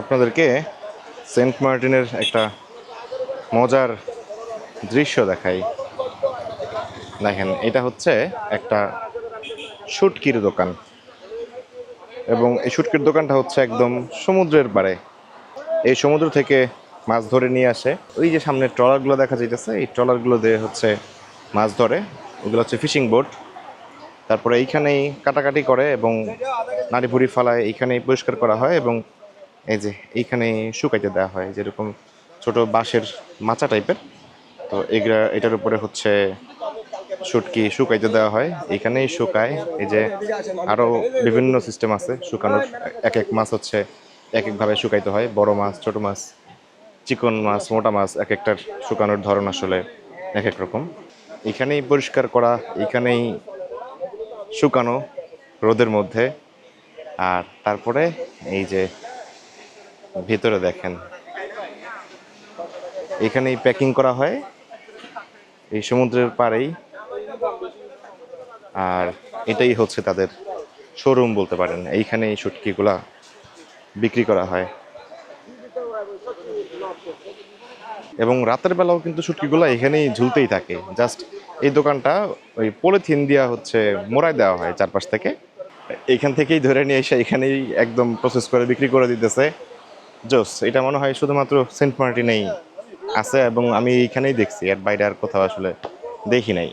আপনাদেরকে সেন্ট মার্টিনের একটা মজার দৃশ্য দেখাই। দেখেন, এটা হচ্ছে একটা শুটকির দোকান। এবং এই শুটকির দোকানটা হচ্ছে একদম সমুদ্রের পাড়ে। এই সমুদ্র থেকে মাছ ধরে নিয়ে আসে। ওই যে সামনে ট্রলারগুলো দেখা যাইতেছে, এই ট্রলারগুলো দিয়ে হচ্ছে মাছ ধরে। ওগুলো হচ্ছে ফিশিং বোট। তারপরে এইখানেই কাটাকাটি করে এবং নাড়ি ভুড়ি ফালায় এইখানেই পরিষ্কার করা হয় এবং এই যে এইখানে শুকাইতে দেওয়া হয়, যেরকম ছোট বাঁশের মাচা টাইপের। তো এগুলা, এটার উপরে হচ্ছে শুটকি শুকাইতে দেওয়া হয়। এইখানেই শুকায়। এই যে আরও বিভিন্ন সিস্টেম আছে শুকানোর। এক এক মাছ হচ্ছে এক একভাবে শুকাইতে হয়। বড় মাছ, ছোট মাছ, চিকন মাছ, মোটা মাছ এক একটার শুকানোর ধরন আসলে এক এক রকম। এখানেই পরিষ্কার করা, এখানেই শুকানো রোদের মধ্যে। আর তারপরে এই যে ভিতরে দেখেন। এখানেই প্যাকিং করা হয়। এই সমুদ্রের পাড়েই। আর এটাই হচ্ছে তাদের শোরুম বলতে পারেন। এইখানে এই শুটকিগুলা বিক্রি করা হয়। এবং রাতের বেলাও কিন্তু শুটকিগুলো এখানেই ঝুলতেই থাকে। জাস্ট এই দোকানটা ওই পলিথিন দেওয়া হচ্ছে মোড়ায় দেওয়া হয় চারপাশ থেকে। এখান থেকেই ধরে নিয়ে এসে এখানেই একদম প্রসেস করে বিক্রি করে দিতেছে। জোস এটা মনে হয় শুধুমাত্র সেন্ট মার্টিনেই আছে এবং আমি এইখানেই দেখছি এর বাইরে আর কোথাও আসলে দেখি নাই।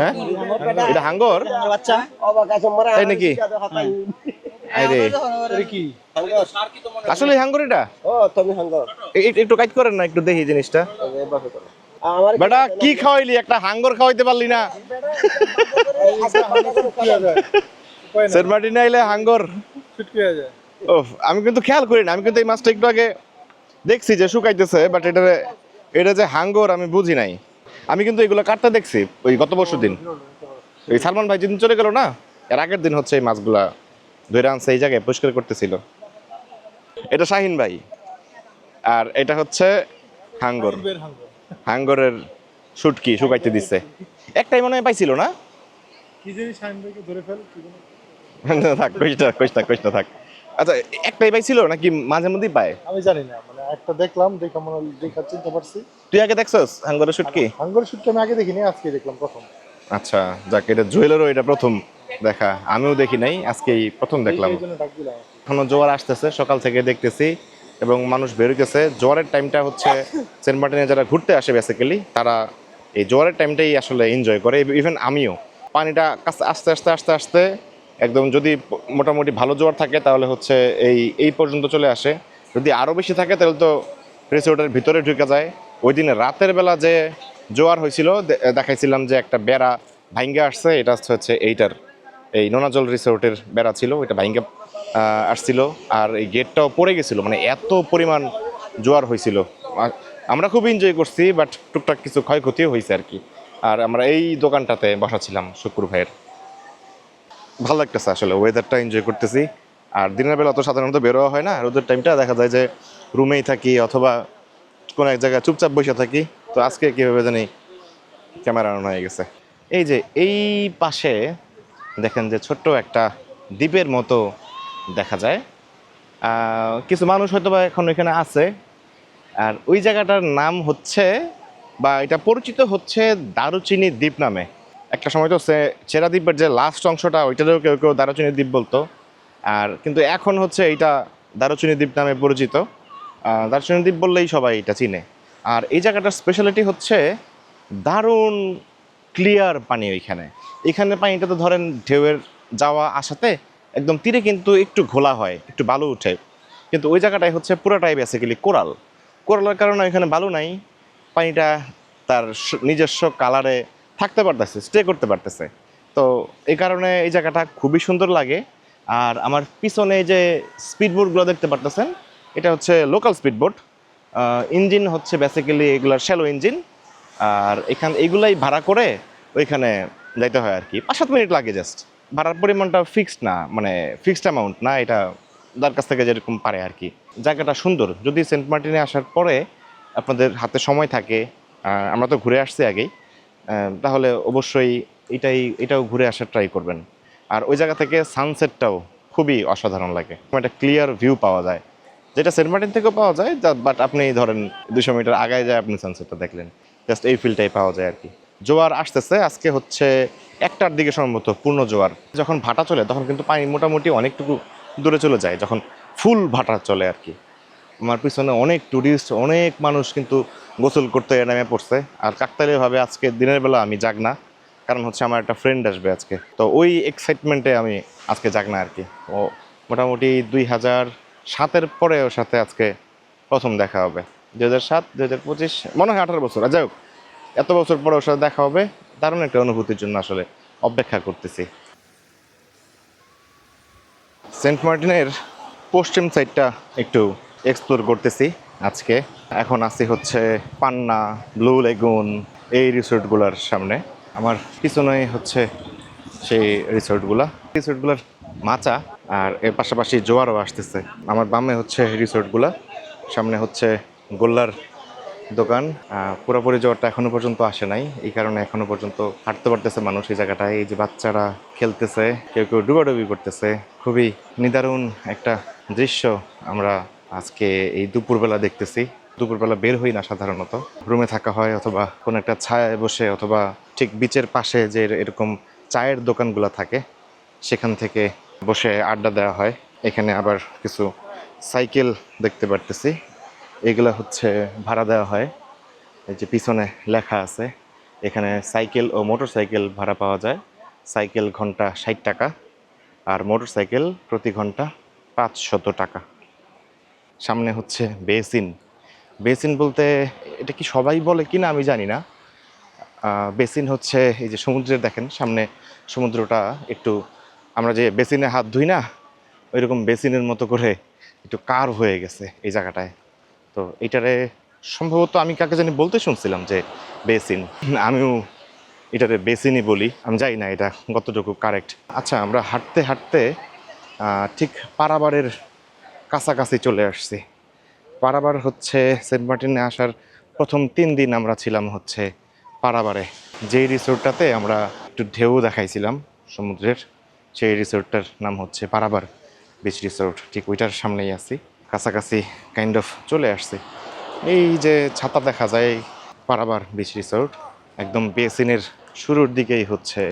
হ্যাঁ? এটা হাঙ্গর? বাচ্চা তাই নাকি আরে আসলে হাঙ্গর এটা? একটু কাজ করেন না একটু দেখি জিনিসটা। বেটা কি খাওয়াইলি? একটা হাঙ্গর খাওয়াইতে পারলি না। সেন্ট মার্টিনে আইলে হাঙ্গর। ছুটকি যায়। ও আমি কিন্তু খেয়াল করি না আমি কিন্তু এই মাছটা একটু আগে দেখছি যে শুকাইতেছে বাট এটা এটা যে হাঙ্গর আমি বুঝি নাই। আমি কিন্তু এগুলো কাটতে দেখছি ওই গত বছর দিন। ওই সালমান ভাই যেদিন চলে গেল না এর আগের দিন হচ্ছে এই মাছগুলা ধরে আনছে এই জায়গায় পরিষ্কার করতেছিল। এটা শাহিন ভাই আর এটা হচ্ছে হাঙ্গর। হাঙ্গরের শুটকি শুকাইতে দিচ্ছে একটাই মনে হয় পাইছিল না? কি জিনিস শাহিন ভাইকে ধরে ফেল জানি? থাক কইটা কইটা কইটা থাক। আচ্ছা একটাই পাইছিল নাকি মাঝে মধ্যেই পায়? আমি জানি না মানে একটা দেখলাম দেখা মনে দেখা চিনতে পারছি তুই আগে দেখছস হাঙ্গরের শুটকি হাঙ্গর শুটকি আমি আগে দেখিনি আজকে দেখলাম প্রথম। আচ্ছা যাক এটা জুয়েলেরও এটা প্রথম দেখা। আমিও দেখি নাই আজকেই প্রথম দেখলাম। কি। এখনও জোয়ার আসতেছে সকাল থেকে দেখতেছি এবং মানুষ বেরোতেছে জোয়ারের টাইমটা হচ্ছে সেন্ট মার্টিনে যারা ঘুরতে আসে বেসিক্যালি তারা এই জোয়ারের টাইমটাই আসলে এনজয় করে ইভেন আমিও। পানিটা কাছ- আস্তে আস্তে আস্তে আস্তে একদম যদি মোটামুটি ভালো জোয়ার থাকে তাহলে হচ্ছে এই এই পর্যন্ত চলে আসে। যদি আরও বেশি থাকে তাহলে তো রিসোর্টের ভিতরে ঢুকে যায়। ওই দিন রাতের বেলা যে জোয়ার হয়েছিল দেখাইছিলাম যে একটা বেড়া ভাঙ্গে আসছে এটা হচ্ছে এইটার এই নোনাজল রিসোর্টের বেড়া ছিল ভাঙ্গে আহ, আসছিল। আর এই গেটটাও পড়ে গেছিল মানে এত পরিমাণ জোয়ার হয়েছিল। আমরা খুব এনজয় করছি বাট টুকটাক কিছু ক্ষয়ক্ষতিও হয়েছে আর কি। আর আমরা এই দোকানটাতে বসাছিলাম শুক্র ভাইয়ের। ভালো লাগতেছে আসলে ওয়েদারটা এনজয় করতেছি। আর দিনের বেলা অত সাধারণত বেরোয়া হয় না, রোদের টাইমটা দেখা যায় যে রুমেই থাকি অথবা কোনো এক জায়গায় চুপচাপ বসে থাকি, তো আজকে কীভাবে জানি ক্যামেরা অন হয়ে গেছে। এই যে, এই পাশে দেখেন যে ছোট্ট একটা দ্বীপের মতো দেখা যায়। কিছু মানুষ হয়তো বা এখন এখানে আছে। আর ওই জায়গাটার নাম হচ্ছে বা এটা পরিচিত হচ্ছে দারুচিনি দ্বীপ নামে। একটা সময় তো চেরা দ্বীপের যে লাস্ট অংশটা, ওইটাতেও কেউ কেউ দারুচিনি দ্বীপ বলতো। আর কিন্তু এখন হচ্ছে এইটা দারুচিনি দ্বীপ নামে পরিচিত। দারুচিনি দ্বীপ বললেই সবাই এটা চিনে। আর এই জায়গাটার স্পেশালিটি হচ্ছে দারুণ ক্লিয়ার পানি ওইখানে। এখানে পানিটা তো ধরেন ঢেউয়ের যাওয়া আসাতে একদম তীরে কিন্তু একটু ঘোলা হয়, একটু বালু উঠে। কিন্তু ওই জায়গাটায় হচ্ছে পুরোটাই বেসিক্যালি কোরাল। কোরালের কারণে ওইখানে বালু নাই, পানিটা তার নিজস্ব কালারে থাকতে পারতেছে স্টে করতে পারতেছে। তো এই কারণে এই জায়গাটা খুবই সুন্দর লাগে। আর আমার পিছনে যে স্পিডবোটগুলো দেখতে পারতেছেন, এটা হচ্ছে লোকাল স্পিডবোট ইঞ্জিন হচ্ছে বেসিক্যালি এগুলার শ্যালো ইঞ্জিন আর এখান, এগুলাই ভাড়া করে ওইখানে যাইতে হয় আর কি। পাঁচ সাত মিনিট লাগে জাস্ট ভাড়ার পরিমাণটা ফিক্সড না মানে ফিক্সড অ্যামাউন্ট না, এটা যার কাছ থেকে যেরকম পারে আর কি। জায়গাটা সুন্দর। যদি সেন্ট মার্টিনে আসার পরে আপনাদের হাতে সময় থাকে আমরা তো ঘুরে আসছি আগেই। তাহলে অবশ্যই এটাই, এটাও ঘুরে আসার ট্রাই করবেন। আর ওই জায়গা থেকে সানসেটটাও খুবই অসাধারণ লাগে। একটা ক্লিয়ার ভিউ পাওয়া যায়। যেটা সেন্ট মার্টিন থেকেও পাওয়া যায় বাট আপনি ধরেন দুশো মিটার আগায় যায় আপনি সানসেটটা দেখলেন। জাস্ট এই ফিলটাই পাওয়া যায় আর কি। জোয়ার আসতেছে, আজকে হচ্ছে একটার দিকে সম্ভবত পূর্ণ জোয়ার। যখন ভাটা চলে, তখন কিন্তু পানি মোটামুটি অনেকটুকু দূরে চলে যায়, যখন ফুল ভাটা চলে আর কি। আমার পিছনে অনেক ট্যুরিস্ট অনেক মানুষ কিন্তু গোসল করতে নেমে পড়ছে। আর কাকতালীয়ভাবে আজকে দিনের বেলা আমি যাক না কারণ হচ্ছে আমার একটা ফ্রেন্ড আসবে আজকে। তো ওই এক্সাইটমেন্টে আমি আজকে যাক না আর কি। ও মোটামুটি দুই হাজার সাতের পরে ওর সাথে আজকে প্রথম দেখা হবে। দুই হাজার সাত, দুই হাজার পঁচিশ, মনে হয় আঠারো বছর। যাই হোক, এত বছর পরে ওর সাথে দেখা হবে। দারুণ একটা অনুভূতির জন্য আসলে অপেক্ষা করতেছি। সেন্ট মার্টিনের পশ্চিম সাইডটা একটু এক্সপ্লোর করতেছি আজকে। এখন আছি হচ্ছে পান্না ব্লু লেগুন এই রিসোর্টগুলোর সামনে। আমার পিছনে হচ্ছে সেই রিসোর্টগুলা রিসোর্টগুলোর মাচা আর এর পাশাপাশি জোয়ারও আসতেছে। আমার বামে হচ্ছে রিসোর্টগুলা সামনে হচ্ছে গোল্লার দোকান। পুরোপুরি জ্বরটা এখনও পর্যন্ত আসে নাই। এই কারণে এখনও পর্যন্ত হাঁটতে পারতেছে মানুষ এই জায়গাটায়। এই যে বাচ্চারা খেলতেছে, কেউ কেউ ডুবাডুবি করতেছে। খুবই নিদারুণ একটা দৃশ্য আমরা আজকে এই দুপুরবেলা দেখতেছি। দুপুরবেলা বের হই না সাধারণত। রুমে থাকা হয় অথবা কোনো একটা ছায়ায় বসে অথবা ঠিক বিচের পাশে যে এরকম চায়ের দোকানগুলো থাকে, সেখান থেকে বসে আড্ডা দেওয়া হয়। এখানে আবার কিছু সাইকেল দেখতে পারতেছি। এগুলো হচ্ছে ভাড়া দেওয়া হয়। এই যে পিছনে লেখা আছে, এখানে সাইকেল ও মোটর সাইকেল ভাড়া পাওয়া যায়। সাইকেল ঘণ্টা ষাট টাকা আর মোটর সাইকেল প্রতি ঘণ্টা পাঁচশত টাকা। সামনে হচ্ছে বেসিন। বেসিন বলতে এটা কি সবাই বলে কি না আমি জানি না। বেসিন হচ্ছে এই যে সমুদ্রের দেখেন, সামনে সমুদ্রটা একটু আমরা যে বেসিনে হাত ধুই না, ওইরকম বেসিনের মতো করে একটু কার হয়ে গেছে এই জায়গাটায়। তো এটারে সম্ভবত আমি কাকে জানি বলতে শুনছিলাম যে বেসিন। আমিও এটারে বেসিনই বলি, আমি যাই না এটা কতটুকু কারেক্ট আচ্ছা আমরা হাঁটতে হাঁটতে ঠিক পারাবারের কাছাকাছি চলে আসছি। পারাবার হচ্ছে সেন্ট মার্টিনে আসার প্রথম তিন দিন আমরা ছিলাম হচ্ছে পারাবারে। যেই রিসোর্টটাতে আমরা একটু ঢেউ দেখাইছিলাম সমুদ্রের, সেই রিসোর্টটার নাম হচ্ছে পারাবার বিচ রিসোর্ট। ঠিক ওইটার সামনেই আছি, কাছাকাছি কাইন্ড অফ চলে আসছি। এই যে ছাতা দেখা যায় পারাবার বিচ রিসোর্ট, একদম বেসিনের শুরুর দিকেই হচ্ছে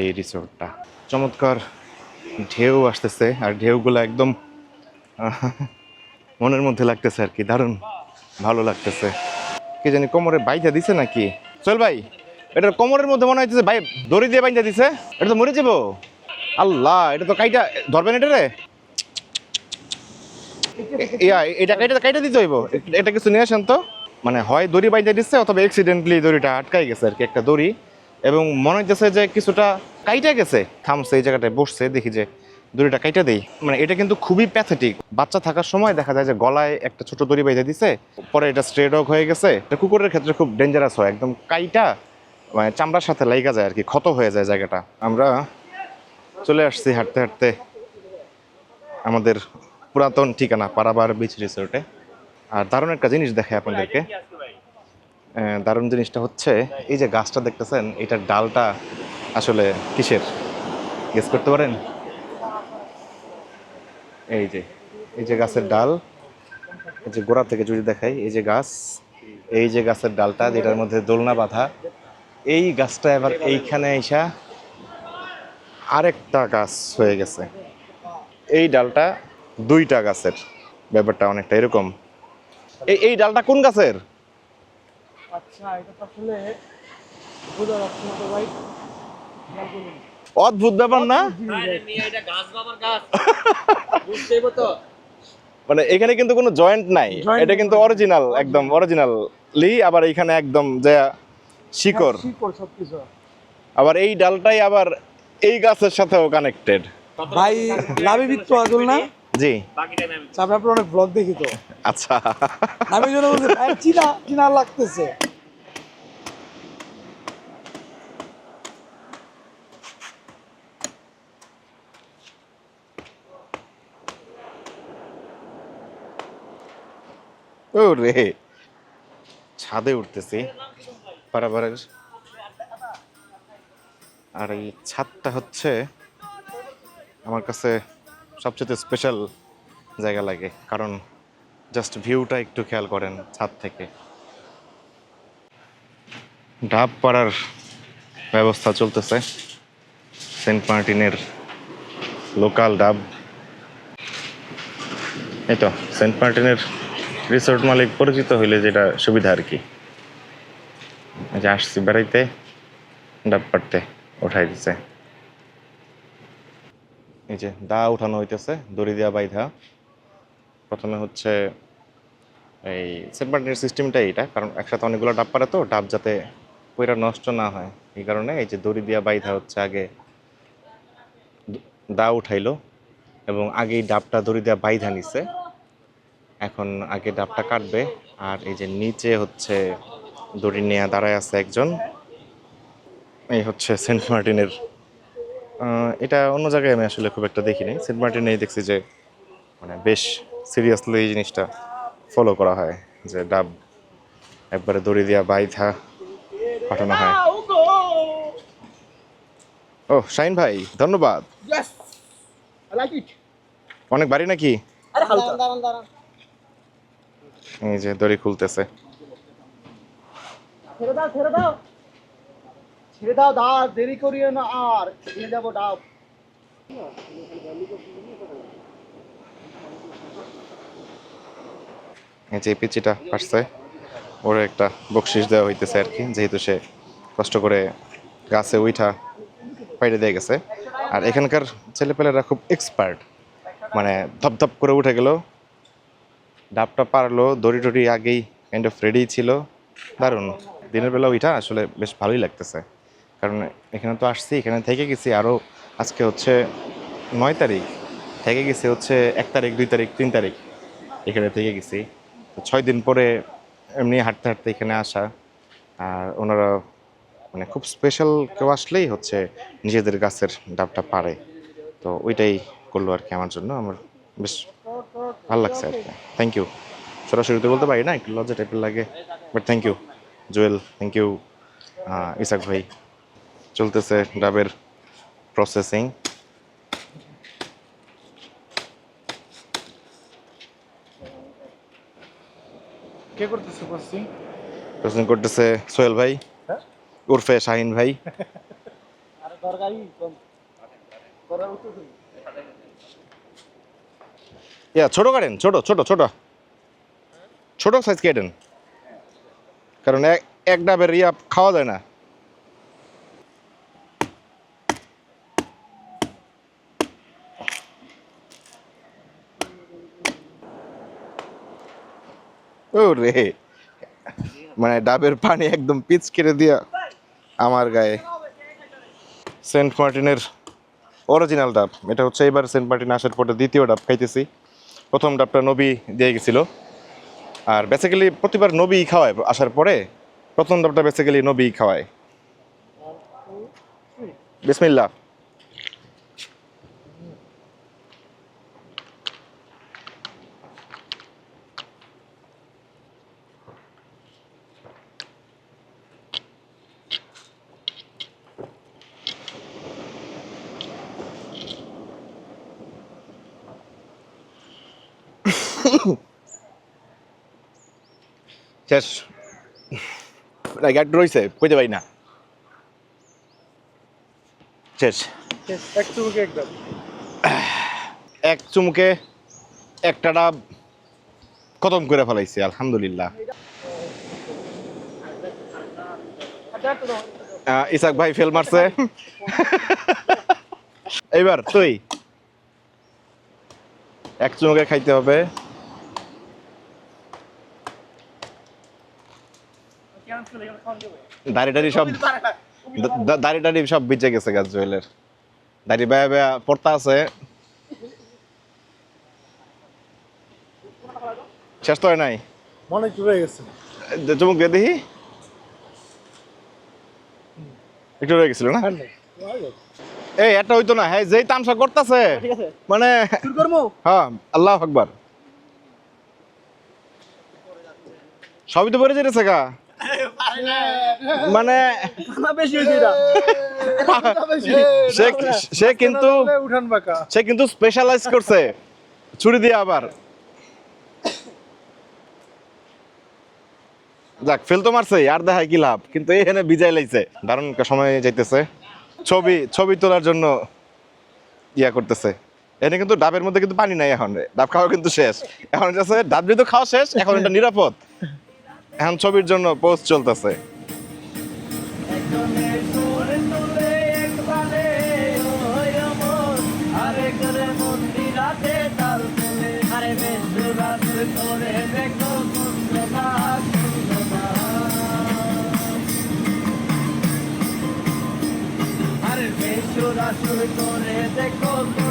এই রিসোর্টটা। চমৎকার ঢেউ আসতেছে, আর ঢেউগুলো একদম মনের মধ্যে লাগতেছে আর কি, দারুণ ভালো লাগতেছে। কে জানি কোমরে বাইজা দিছে নাকি? চল ভাই এটার কোমরের মধ্যে মনে হইতেছে, ভাই দড়ি দিয়ে বাইজা দিছে, এটা তো মরে যাব। আল্লাহ, এটা তো কাইটা, ধরবেন এটা রে? ইয়া, এটা কাইটা কাইটা দিতে হইব, এটা কিছু নিয়ে আসেন তো। মানে হয় দড়ি বাইজা দিচ্ছে অথবা অ্যাক্সিডেন্টলি দড়িটা আটকাই গেছে আর কি একটা দড়ি, এবং মনে হইতেছে যে কিছুটা কাইটা গেছে, থামছে এই জায়গাটায়, বসছে, দেখি যে দড়িটা কাইটা দেই। মানে এটা কিন্তু খুবই প্যাথেটিক বাচ্চা থাকার সময় দেখা যায় যে গলায় একটা ছোট দড়ি বেঁধে দিছে, পরে এটা স্ট্রে ডগ হয়ে গেছে। এটা কুকুরের ক্ষেত্রে খুব ডেঞ্জারাস হয়, একদম কাইটা মানে চামড়ার সাথে লাইগা যায় আর কি ক্ষত হয়ে যায় জায়গাটা। আমরা চলে আসছি হাঁটতে হাঁটতে আমাদের পুরাতন ঠিকানা, পারাবার বিচ রিসোর্টে আর দারুণ একটা জিনিস দেখে আপনাদেরকে। দারুণ জিনিসটা হচ্ছে, এই যে গাছটা দেখতেছেন, এটার ডালটা আসলে কিসের? গেস করতে পারেন? এই যে এই যে গাছের ডাল, এই যে গোড়া থেকে যদি দেখাই, এই যে গাছ, এই যে গাছের ডালটা, যেটার মধ্যে দোলনা বাঁধা, এই গাছটা এবার এইখানে এসা আরেকটা গাছ হয়ে গেছে। এই ডালটা দুইটা গাছের, ব্যাপারটা অনেকটা এরকম। এই এই ডালটা কোন গাছের? আচ্ছা এটা আসলে ভাই। অদ্ভুত ব্যাপার না? তো। মানে এখানে কিন্তু কোনো জয়েন্ট নাই। এটা কিন্তু অরিজিনাল একদম অরিজিনালি আবার এখানে একদম যে শিকড়। হ্যাঁ, আবার এই ডালটাই আবার এই গাছের সাথেও কানেক্টেড ভাই লাভি বিত্ত আদল না? জি। বাকিটা আমি তারপরে আপনার অনেক ব্লগ দেখি তো। আচ্ছা। আমি জন্য ভাই চিনা চিনা লাগতেছে। রে ছাদে উঠতেছি। পারাবারের আর এই ছাদটা হচ্ছে আমার কাছে সবচেয়ে স্পেশাল জায়গা লাগে, কারণ জাস্ট ভিউটা একটু খেয়াল করেন ছাদ থেকে। ডাব পাড়ার ব্যবস্থা চলতেছে, সেন্ট মার্টিনের লোকাল ডাব। এই তো, সেন্ট মার্টিনের রিসোর্ট মালিক পরিচিত হইলে যেটা সুবিধা আর কি। যে আসছি বেড়াইতে, ডাব পাড়তে, উঠাই দিছে। এই যে দা উঠানো হইতেছে, দড়ি দেওয়া বাইধা। প্রথমে হচ্ছে এই সেন্ট মার্টিনের সিস্টেমটা এইটা কারণ একসাথে অনেকগুলো ডাব পারে তো, ডাব যাতে পয়রা নষ্ট না হয়। এই কারণে এই যে দড়ি দিয়া বাইধা হচ্ছে আগে দা উঠাইলো, এবং আগেই ডাবটা দড়ি দেওয়া বাইধা নিছে। এখন আগে ডাবটা কাটবে আর এই যে নিচে হচ্ছে দড়ি নেয়া দাঁড়ায় আছে একজন। এই হচ্ছে সেন্ট মার্টিনের এটা অন্য জায়গায় আমি আসলে খুব একটা দেখিনি। সেন্ট মার্টিনেই দেখছি যে মানে বেশ সিরিয়াসলি এই জিনিসটা ফলো করা হয় যে ডাব একবারে দড়ি দিয়া বাইধা পাঠানো হয়। ও শাইন ভাই ধন্যবাদ. অনেক বাড়ি নাকি? দাঁড়ান, দাঁড়ান। এই যে দড়ি খুলতেছে। ছেড়ে দাও ছেড়ে দাও। ছেড়ে দাও দা দেরি করিও না আর। ছেড়ে যাব ডাব এই যে পিচিটা আসছে ওর একটা বকশিস দেওয়া হইতেছে আর কি যেহেতু সে কষ্ট করে গাছে উইঠা বাইরে দিয়ে গেছে। আর এখানকার ছেলেপেলেরা খুব এক্সপার্ট মানে ধপ ধপ করে উঠে গেল ডাবটা পারল দড়ি টড়ি আগেই কাইন্ড অফ রেডি ছিল। দারুণ। দিনের বেলা ওইটা আসলে বেশ ভালোই লাগতেছে। কারণ এখানে তো আসছি, এখানে থেকে গেছি আরও আজকে হচ্ছে নয় তারিখ। থেকে গেছি হচ্ছে এক তারিখ, দুই তারিখ, তিন তারিখ এখানে থেকে গেছি। ছয় দিন পরে এমনি হাঁটতে হাঁটতে এখানে আসা। আর ওনারা মানে খুব স্পেশাল কেউ আসলেই হচ্ছে নিজেদের গাছের ডাবটা পারে তো ওইটাই করল আর কি আমার জন্য। আমার বেশ ভালো লাগছে আর কি। থ্যাংক ইউ সরাসরিতে বলতে পারি না একটু লজ্জা টাইপের লাগে but thank you Jewel thank you Isaac ভাই। চলতেছে ডাবের প্রসেসিং কে করতেছে প্রসেসিং প্রসেসিং করতেছে সোহেল ভাই হ্যাঁ? উর্ফে শাহিন ভাই। আরে তরকারি কম। করার উত্তর দিন। ইয়া ছোট কাটেন, ছোট ছোট ছোট। ছোট সাইজ কেটেন। কারণ এক ডাবের ইয়া খাওয়া যায় না। ও রে মানে ডাবের পানি একদম পিচ কেটে দিয়া আমার গায়ে। সেন্ট মার্টিনের অরিজিনাল ডাব। এটা হচ্ছে এবার সেন্ট মার্টিন আসার পরে দ্বিতীয় ডাব খাইতেছি। প্রথম ডাবটা নবী দিয়ে গেছিল। আর বেসিক্যালি প্রতিবার নবী খাওয়ায় আসার পরে প্রথম ডাবটা বেসিক্যালি নবী খাওয়ায়। বিসমিল্লাহ। শেষ রয়েছে কইতে পারি না। শেষ এক চুমুকে একদম। এক চুমুকে একটা ডাব খতম করে ফেলাইছি আলহামদুলিল্লাহ। ইসাক ভাই ফেল মারছে। এইবার তুই। এক চুমুকে খাইতে হবে কেমন ছিল? এখানে খাওয়ান যাবে? দাড়ি টাড়ি সব দা- দা- দাড়ি টাড়ি সব বিচে গেছে গাছ জুয়েলের। দাড়ি বায়া বায়া পড়তা আছে। শেষ তো হয় নাই? মনে চুরে গেছে। চুমুক দিয়ে দেখি। একটু রয়ে গেছিল না? এই এটা হইতো না। হ্যাঁ যেই তামসা করতেছে ঠিক মানে শুরু হ্যাঁ আল্লাহ আকবার। সবই তো পরে যেতেছে গা। মানে সে সে কিন্তু সে কিন্তু স্পেশালাইজ করছে। ছুরি দিয়ে আবার। যাক ফেল তো মারছে আর দেখায় কি লাভ? কিন্তু এখানে বিজয় লাইছে। দারুণ সময় যাইতেছে। ছবি ছবি তোলার জন্য ইয়া করতেছে। এখানে কিন্তু ডাবের মধ্যে কিন্তু পানি নাই এখন। ডাব খাওয়া কিন্তু শেষ। এখন যাচ্ছে ডাব যেহেতু খাওয়া শেষ এখন এটা নিরাপদ। এখন ছবির জন্য পোস্ট চলতেছে। দেখো গোপাল করে বসে